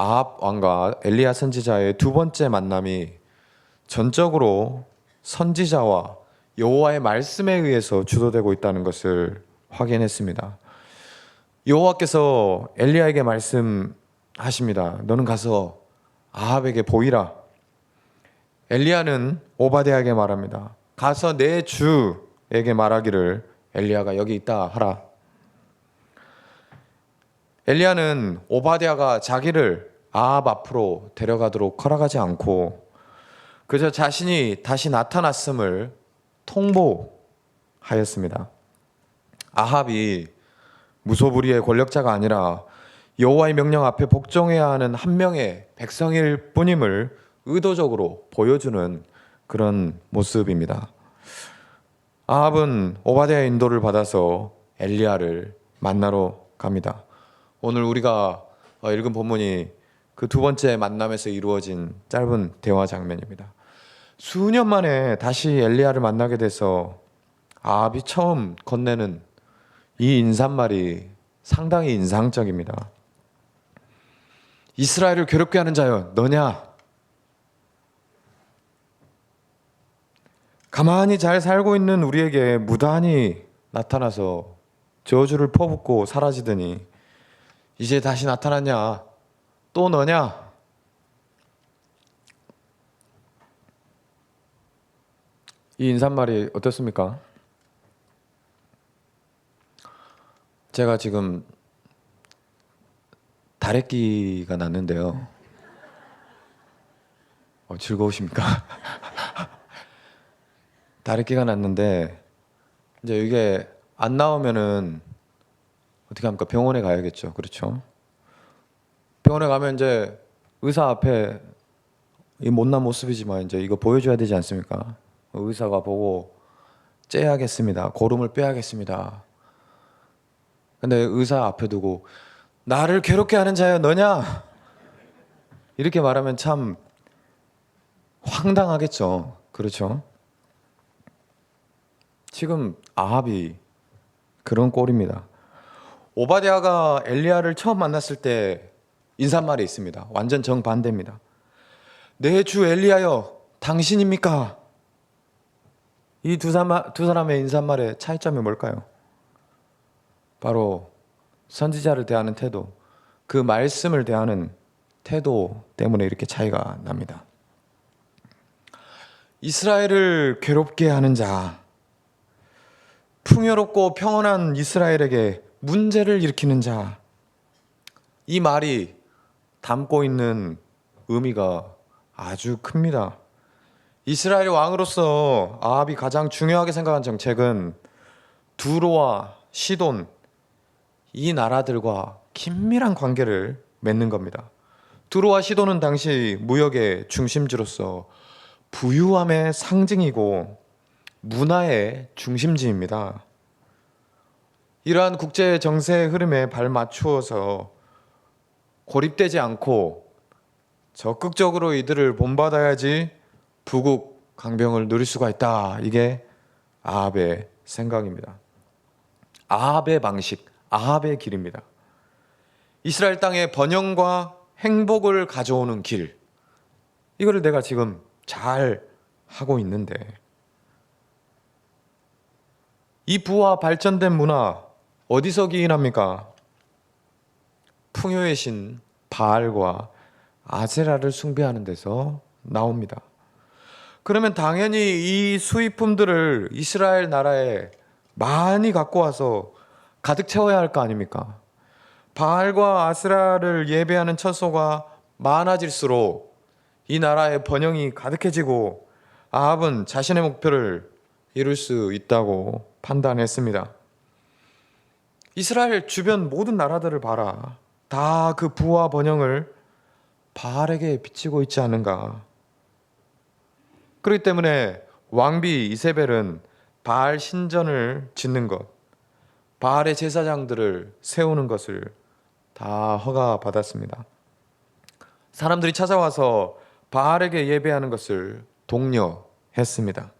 아합 왕과 엘리야 선지자의 두 번째 만남이 전적으로 선지자와 여호와의 말씀에 의해서 주도되고 있다는 것을 확인했습니다. 여호와께서 엘리야에게 말씀하십니다. 너는 가서 아합에게 보이라. 엘리야는 오바댜에게 말합니다. 가서 내 주에게 말하기를 엘리야가 여기 있다 하라. 엘리야는 오바댜가 자기를 아합 앞으로 데려가도록 허락하지 않고 그저 자신이 다시 나타났음을 통보하였습니다. 아합이 무소불위의 권력자가 아니라 여호와의 명령 앞에 복종해야 하는 한 명의 백성일 뿐임을 의도적으로 보여주는 그런 모습입니다. 아합은 오바댜의 인도를 받아서 엘리야를 만나러 갑니다. 오늘 우리가 어, 읽은 본문이 그 두 번째 만남에서 이루어진 짧은 대화 장면입니다. 수년 만에 다시 엘리야를 만나게 돼서 아합이 처음 건네는 이 인사말이 상당히 인상적입니다. 이스라엘을 괴롭게 하는 자여 너냐? 가만히 잘 살고 있는 우리에게 무단히 나타나서 저주를 퍼붓고 사라지더니 이제 다시 나타났냐? 또 너냐? 이 인사말이 어떻습니까? 제가 지금 다래끼가 났는데요. 어, 즐거우십니까? 다래끼가 났는데 이제 이게 안 나오면은 어떻게 합니까? 병원에 가야겠죠. 그렇죠? 병원에 가면 이제 의사 앞에 이 못난 모습이지만 이제 이거 보여줘야 되지 않습니까? 의사가 보고 째야겠습니다. 고름을 빼야겠습니다. 근데 의사 앞에 두고 나를 괴롭게 하는 자야 너냐? 이렇게 말하면 참 황당하겠죠. 그렇죠? 지금 아합이 그런 꼴입니다. 오바댜가 엘리야를 처음 만났을 때 인사말이 있습니다. 완전 정반대입니다. 내 주 엘리야여, 당신입니까? 이 두 사람, 두 사람의 인사말의 차이점이 뭘까요? 바로 선지자를 대하는 태도, 그 말씀을 대하는 태도 때문에 이렇게 차이가 납니다. 이스라엘을 괴롭게 하는 자, 풍요롭고 평온한 이스라엘에게 문제를 일으키는 자, 이 말이 담고 있는 의미가 아주 큽니다. 이스라엘 왕으로서 아합이 가장 중요하게 생각한 정책은 두로와 시돈 이 나라들과 긴밀한 관계를 맺는 겁니다. 두로와 시돈은 당시 무역의 중심지로서 부유함의 상징이고 문화의 중심지입니다. 이러한 국제 정세 흐름에 발맞추어서 고립되지 않고 적극적으로 이들을 본받아야지 부국 강병을 누릴 수가 있다. 이게 아합의 생각입니다. 아합의 방식, 아합의 길입니다. 이스라엘 땅의 번영과 행복을 가져오는 길. 이거를 내가 지금 잘 하고 있는데 이 부와 발전된 문화 어디서 기인합니까? 풍요의 신 바알과 아세라를 숭배하는 데서 나옵니다. 그러면 당연히 이 수입품들을 이스라엘 나라에 많이 갖고 와서 가득 채워야 할 거 아닙니까? 바알과 아스라를 예배하는 처소가 많아질수록 이 나라의 번영이 가득해지고 아합은 자신의 목표를 이룰 수 있다고 판단했습니다. 이스라엘 주변 모든 나라들을 봐라. 다 그 부와 번영을 바알에게 비치고 있지 않은가. 그렇기 때문에 왕비 이세벨은 바알 신전을 짓는 것, 바알의 제사장들을 세우는 것을 다 허가 받았습니다. 사람들이 찾아와서 바알에게 예배하는 것을 독려했습니다.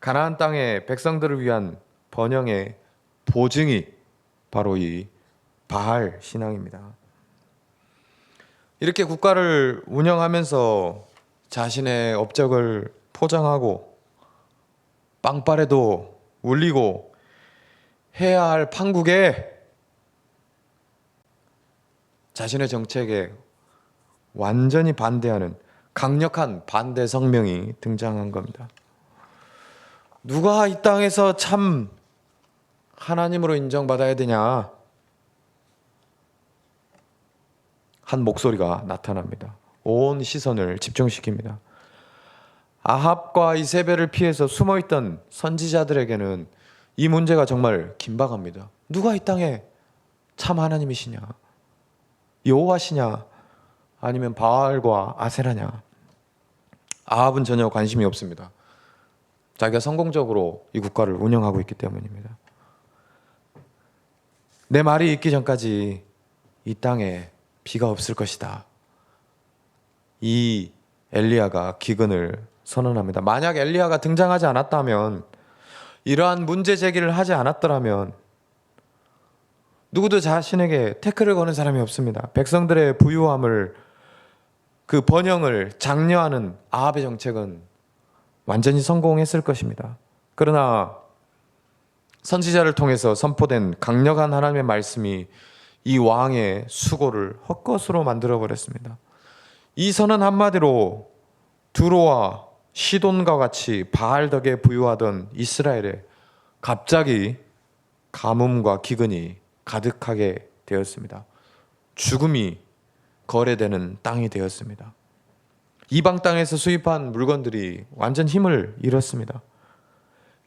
가나안 땅의 백성들을 위한 번영의 보증이 바로 이 바알 신앙입니다. 이렇게 국가를 운영하면서 자신의 업적을 포장하고 빵빠레도 울리고 해야 할 판국에 자신의 정책에 완전히 반대하는 강력한 반대 성명이 등장한 겁니다. 누가 이 땅에서 참 하나님으로 인정받아야 되냐? 한 목소리가 나타납니다. 온 시선을 집중시킵니다. 아합과 이세벨을 피해서 숨어 있던 선지자들에게는 이 문제가 정말 긴박합니다. 누가 이 땅에 참 하나님이시냐? 여호와시냐? 아니면 바알과 아세라냐? 아합은 전혀 관심이 없습니다. 자기가 성공적으로 이 국가를 운영하고 있기 때문입니다. 내 말이 있기 전까지 이 땅에 비가 없을 것이다. 이 엘리야가 기근을 선언합니다. 만약 엘리야가 등장하지 않았다면 이러한 문제 제기를 하지 않았더라면 누구도 자신에게 태클을 거는 사람이 없습니다. 백성들의 부유함을 그 번영을 장려하는 아합의 정책은 완전히 성공했을 것입니다. 그러나 선지자를 통해서 선포된 강력한 하나님의 말씀이 이 왕의 수고를 헛것으로 만들어 버렸습니다. 이 선은 한마디로 두로와 시돈과 같이 바알 덕에 부유하던 이스라엘에 갑자기 가뭄과 기근이 가득하게 되었습니다. 죽음이 거래되는 땅이 되었습니다. 이방 땅에서 수입한 물건들이 완전 힘을 잃었습니다.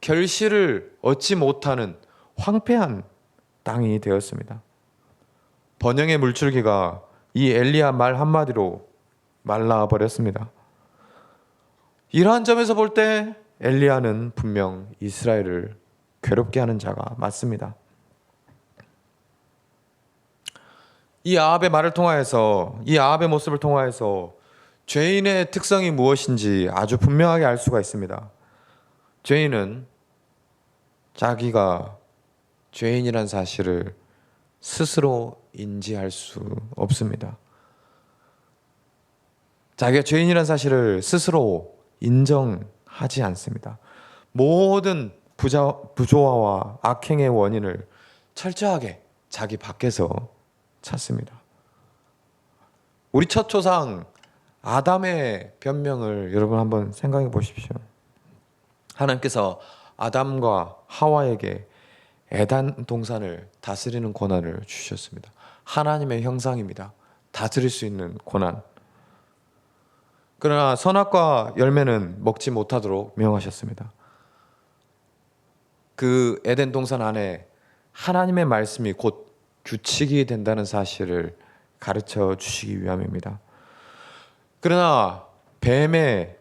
결실을 얻지 못하는 황폐한 땅이 되었습니다. 번영의 물줄기가 이 엘리야 말 한마디로 말라 버렸습니다. 이러한 점에서 볼 때 엘리야는 분명 이스라엘을 괴롭게 하는 자가 맞습니다. 이 아합의 말을 통하여서 이 아합의 모습을 통하여서 죄인의 특성이 무엇인지 아주 분명하게 알 수가 있습니다. 죄인은 자기가 죄인이란 사실을 스스로 인지할 수 없습니다. 자기가 죄인이란 사실을 스스로 인정하지 않습니다. 모든 부자, 부조화와 악행의 원인을 철저하게 자기 밖에서 찾습니다. 우리 첫 조상 아담의 변명을 여러분 한번 생각해 보십시오. 하나님께서 아담과 하와에게 에단 동산을 다스리는 권한을 주셨습니다. 하나님의 형상입니다. 다스릴 수 있는 권한. 그러나 선악과 열매는 먹지 못하도록 명하셨습니다. 그 에덴 동산 안에 하나님의 말씀이 곧 규칙이 된다는 사실을 가르쳐 주시기 위함입니다. 그러나 뱀의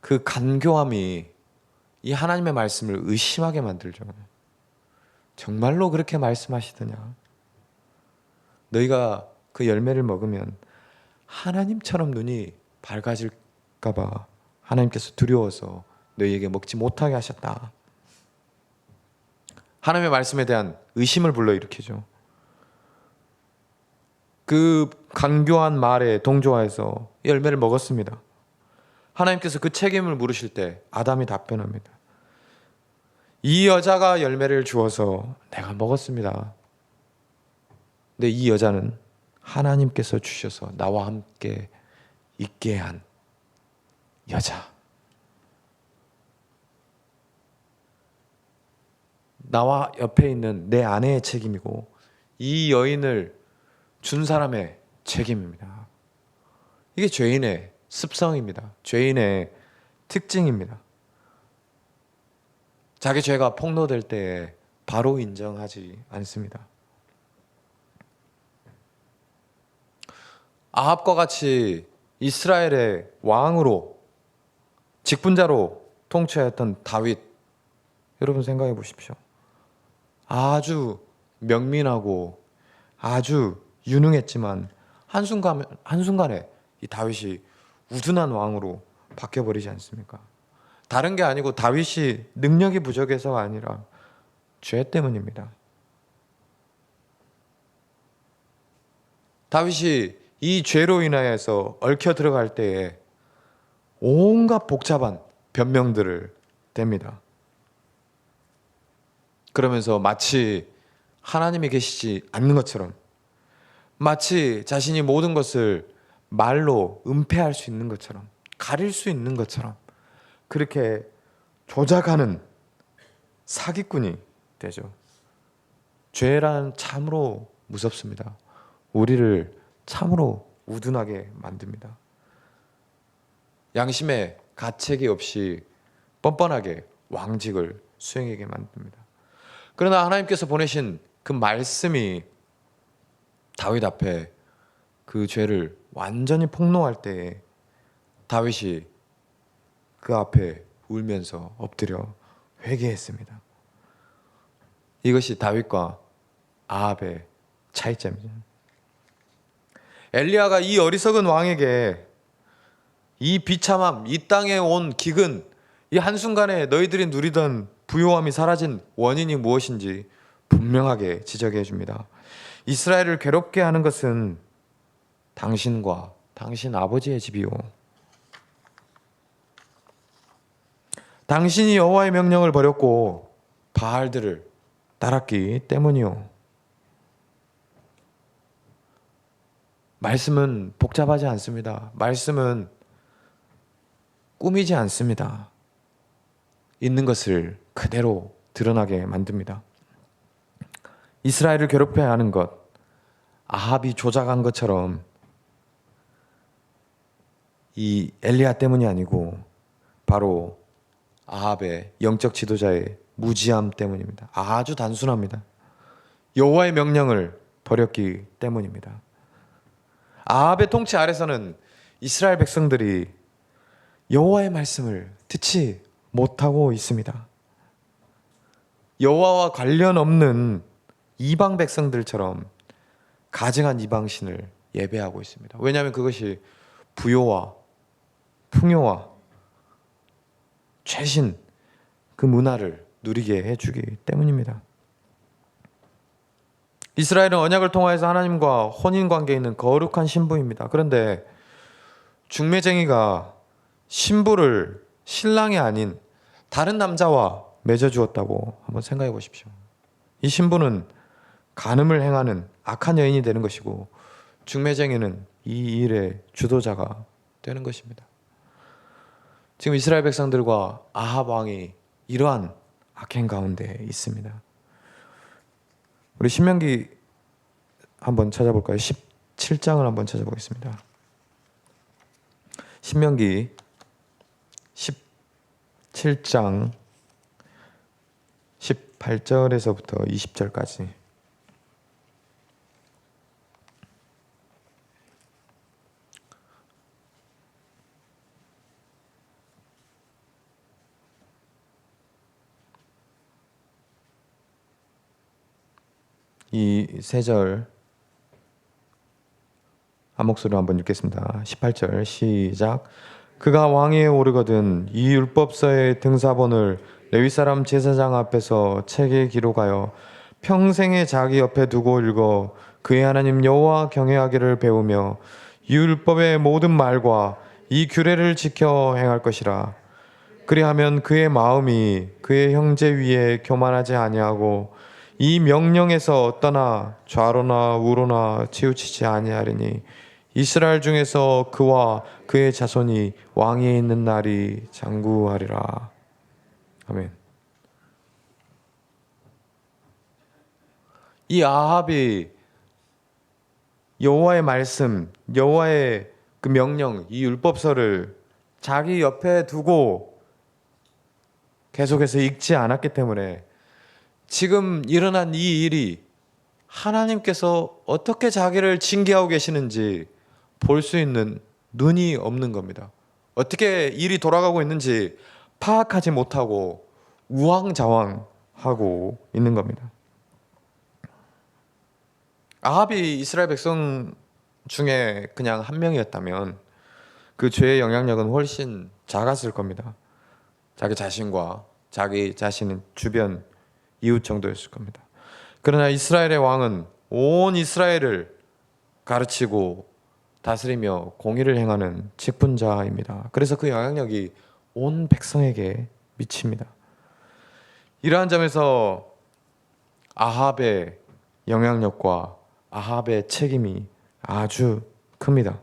그 간교함이 이 하나님의 말씀을 의심하게 만들죠. 정말로 그렇게 말씀하시더냐? 너희가 그 열매를 먹으면 하나님처럼 눈이 밝아질까봐 하나님께서 두려워서 너희에게 먹지 못하게 하셨다. 하나님의 말씀에 대한 의심을 불러일으키죠. 그 간교한 말에 동조하여서 열매를 먹었습니다. 하나님께서 그 책임을 물으실 때 아담이 답변합니다. 이 여자가 열매를 주어서 내가 먹었습니다. 근데 이 여자는 하나님께서 주셔서 나와 함께 있게 한 여자. 나와 옆에 있는 내 아내의 책임이고 이 여인을 준 사람의 책임입니다. 이게 죄인의 습성입니다. 죄인의 특징입니다. 자기 죄가 폭로될 때에 바로 인정하지 않습니다. 아합과 같이 이스라엘의 왕으로 직분자로 통치하였던 다윗 여러분 생각해 보십시오. 아주 명민하고 아주 유능했지만 한순간 한순간에 이 다윗이 우둔한 왕으로 바뀌어 버리지 않습니까? 다른 게 아니고 다윗이 능력이 부족해서가 아니라 죄 때문입니다. 다윗이 이 죄로 인하여서 얽혀 들어갈 때에 온갖 복잡한 변명들을 댑니다. 그러면서 마치 하나님이 계시지 않는 것처럼 마치 자신이 모든 것을 말로 은폐할 수 있는 것처럼 가릴 수 있는 것처럼 그렇게 조작하는 사기꾼이 되죠. 죄란 참으로 무섭습니다. 우리를 참으로 우둔하게 만듭니다. 양심의 가책이 없이 뻔뻔하게 왕직을 수행하게 만듭니다. 그러나 하나님께서 보내신 그 말씀이 다윗 앞에 그 죄를 완전히 폭로할 때에 다윗이 그 앞에 울면서 엎드려 회개했습니다. 이것이 다윗과 아합의 차이점이죠. 엘리야가 이 어리석은 왕에게 이 비참함, 이 땅에 온 기근, 이 한순간에 너희들이 누리던 부요함이 사라진 원인이 무엇인지 분명하게 지적해 줍니다. 이스라엘을 괴롭게 하는 것은 당신과 당신 아버지의 집이요. 당신이 여호와의 명령을 버렸고 바알들을 따랐기 때문이요. 말씀은 복잡하지 않습니다. 말씀은 꾸미지 않습니다. 있는 것을 그대로 드러나게 만듭니다. 이스라엘을 괴롭혀야 하는 것, 아합이 조작한 것처럼 이 엘리야 때문이 아니고 바로 아합의 영적 지도자의 무지함 때문입니다. 아주 단순합니다. 여호와의 명령을 버렸기 때문입니다. 아합의 통치 아래서는 이스라엘 백성들이 여호와의 말씀을 듣지 못하고 있습니다. 여호와와 관련 없는 이방 백성들처럼 가증한 이방신을 예배하고 있습니다. 왜냐하면 그것이 부요와 풍요와 최신 그 문화를 누리게 해주기 때문입니다. 이스라엘은 언약을 통하여서 하나님과 혼인 관계에 있는 거룩한 신부입니다. 그런데 중매쟁이가 신부를 신랑이 아닌 다른 남자와 맺어 주었다고 한번 생각해 보십시오. 이 신부는 간음을 행하는 악한 여인이 되는 것이고 중매쟁이는 이 일의 주도자가 되는 것입니다. 지금 이스라엘 백성들과 아합 왕이 이러한 악행 가운데 있습니다. 우리 신명기 한번 찾아볼까요? 17장을 한번 찾아보겠습니다. 신명기 17장 18절에서부터 20절까지 이 세 절 한 목소리로 한번 읽겠습니다. 18절 시작. 그가 왕위에 오르거든 이 율법서의 등사본을 레위 사람 제사장 앞에서 책에 기록하여 평생에 자기 옆에 두고 읽어 그의 하나님 여호와 경외하기를 배우며 이 율법의 모든 말과 이 규례를 지켜 행할 것이라. 그리하면 그의 마음이 그의 형제 위에 교만하지 아니하고 이 명령에서 떠나 좌로나 우로나 치우치지 아니하리니 이스라엘 중에서 그와 그의 자손이 왕위에 있는 날이 장구하리라. 아멘. 이 아합이 여호와의 말씀, 여호와의 그 명령, 이 율법서를 자기 옆에 두고 계속해서 읽지 않았기 때문에 지금 일어난 이 일이 하나님께서 어떻게 자기를 징계하고 계시는지 볼 수 있는 눈이 없는 겁니다. 어떻게 일이 돌아가고 있는지 파악하지 못하고 우왕좌왕하고 있는 겁니다. 아합이 이스라엘 백성 중에 그냥 한 명이었다면 그 죄의 영향력은 훨씬 작았을 겁니다. 자기 자신과 자기 자신의 주변 이웃 정도였을 겁니다. 그러나 이스라엘의 왕은 온 이스라엘을 가르치고 다스리며 공의를 행하는 직분자입니다. 그래서 그 영향력이 온 백성에게 미칩니다. 이러한 점에서 아합의 영향력과 아합의 책임이 아주 큽니다.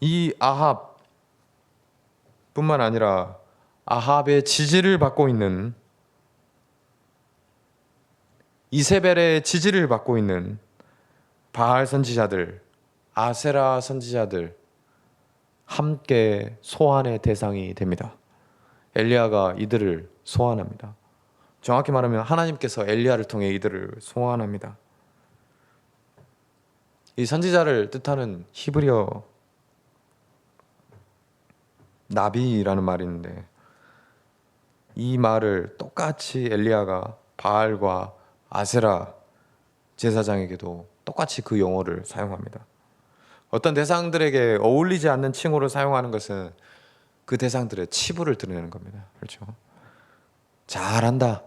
이 아합뿐만 아니라 아합의 지지를 받고 있는 이세벨의 지지를 받고 있는 바알 선지자들, 아세라 선지자들 함께 소환의 대상이 됩니다. 엘리야가 이들을 소환합니다. 정확히 말하면 하나님께서 엘리야를 통해 이들을 소환합니다. 이 선지자를 뜻하는 히브리어 나비라는 있는데 이 말을 똑같이 엘리야가 바알과 아세라 제사장에게도 똑같이 그 용어를 사용합니다. 어떤 대상들에게 어울리지 않는 칭호를 사용하는 것은 그 대상들의 치부를 드러내는 겁니다. 그렇죠? 잘한다.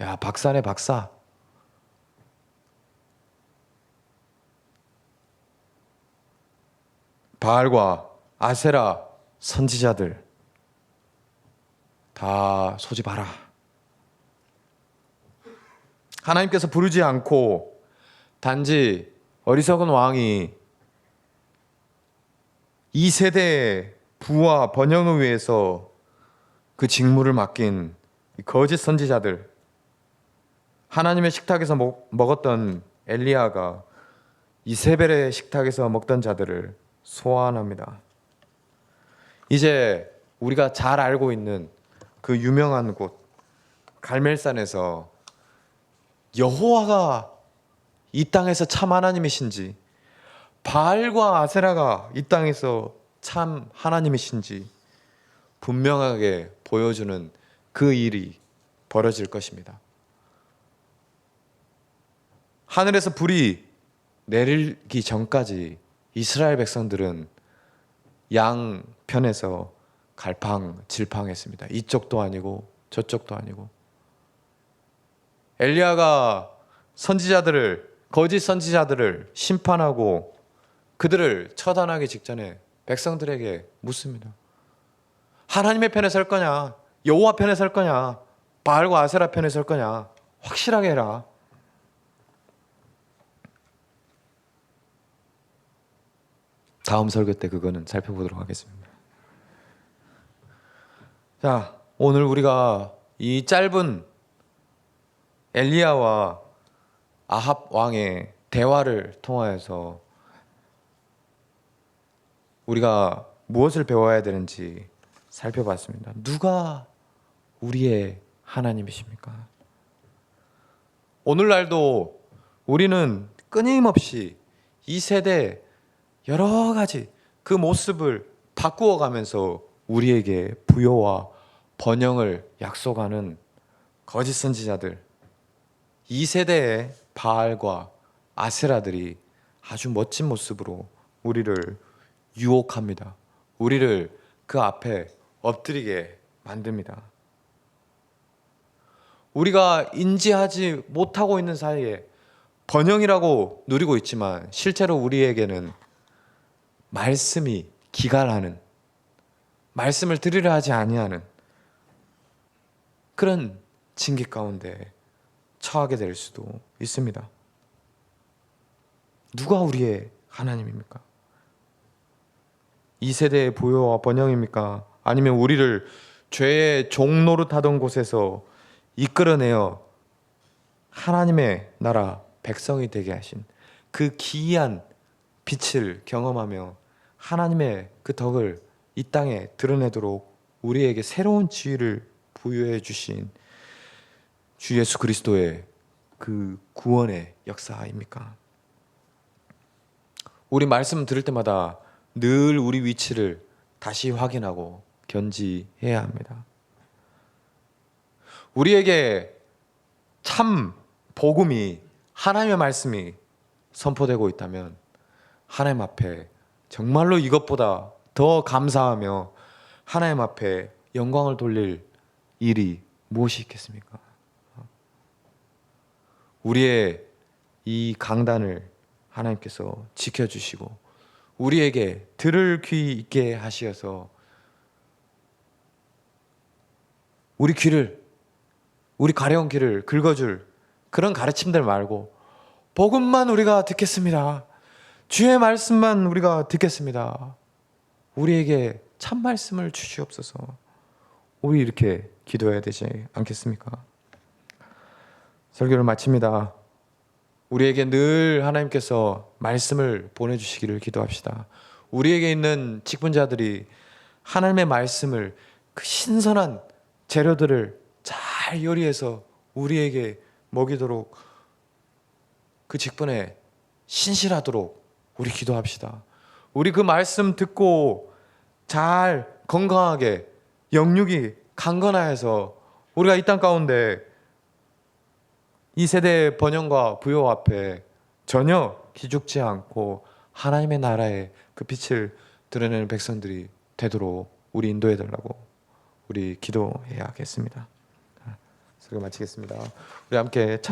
야, 박사네 박사. 바알과 아세라 선지자들 다 소집하라. 하나님께서 부르지 않고 단지 어리석은 왕이 이 세대의 부와 번영을 위해서 그 직무를 맡긴 이 거짓 선지자들 하나님의 식탁에서 먹, 먹었던 엘리야가 이세벨의 식탁에서 먹던 자들을 소환합니다. 이제 우리가 잘 알고 있는 그 유명한 곳 갈멜산에서 여호와가 이 땅에서 참 하나님이신지 바알과 아세라가 이 땅에서 참 하나님이신지 분명하게 보여주는 그 일이 벌어질 것입니다. 하늘에서 불이 내리기 전까지 이스라엘 백성들은 양 편에서 갈팡 질팡했습니다. 이쪽도 아니고 저쪽도 아니고 엘리야가 선지자들을 거짓 선지자들을 심판하고 그들을 처단하기 직전에 백성들에게 묻습니다. 하나님의 편에 설 거냐? 여호와 편에 설 거냐? 바알과 아세라 편에 설 거냐? 확실하게 해라. 다음 설교 때 그거는 살펴보도록 하겠습니다. 자, 오늘 우리가 이 짧은 엘리야와 아합 왕의 대화를 통하여서 우리가 무엇을 배워야 되는지 살펴봤습니다. 누가 우리의 하나님이십니까? 오늘날도 우리는 끊임없이 이 세대 여러 가지 그 모습을 바꾸어 가면서 우리에게 부여와 번영을 약속하는 거짓 선지자들 이 세대의 바알과 아세라들이 아주 멋진 모습으로 우리를 유혹합니다. 우리를 그 앞에 엎드리게 만듭니다. 우리가 인지하지 못하고 있는 사이에 번영이라고 누리고 있지만 실제로 우리에게는 말씀이 기갈하는 말씀을 들으려 하지 아니하는 그런 징계 가운데 처하게 될 수도 있습니다. 누가 우리의 하나님입니까? 이 세대의 보여와 번영입니까? 아니면 우리를 죄의 종로릇 하던 곳에서 이끌어내어 하나님의 나라 백성이 되게 하신 그 기이한 빛을 경험하며 하나님의 그 덕을 이 땅에 드러내도록 우리에게 새로운 지위를 부여해 주신 주 예수 그리스도의 그 구원의 역사입니까? 우리 말씀 들을 때마다 늘 우리 위치를 다시 확인하고 견지해야 합니다. 우리에게 참 복음이 하나님의 말씀이 선포되고 있다면 하나님 앞에 정말로 이것보다 더 감사하며 하나님 앞에 영광을 돌릴 일이 무엇이 있겠습니까? 우리의 이 강단을 하나님께서 지켜주시고 우리에게 들을 귀 있게 하시어서 우리 귀를 우리 가려운 귀를 긁어줄 그런 가르침들 말고 복음만 우리가 듣겠습니다. 주의 말씀만 우리가 듣겠습니다. 우리에게 참 말씀을 주시옵소서. 우리 이렇게 기도해야 되지 않겠습니까? 설교를 마칩니다. 우리에게 늘 하나님께서 말씀을 보내주시기를 기도합시다. 우리에게 있는 직분자들이 하나님의 말씀을 그 신선한 재료들을 잘 요리해서 우리에게 먹이도록 그 직분에 신실하도록 우리 기도합시다. 우리 그 말씀 듣고 잘 건강하게 영육이 강건하여서 우리가 이 땅 가운데 이 세대의 번영과 부요 앞에 전혀 기죽지 않고 하나님의 나라의 그 빛을 드러내는 백성들이 되도록 우리 인도해 달라고 우리 기도해야겠습니다. 설교 마치겠습니다. 우리 함께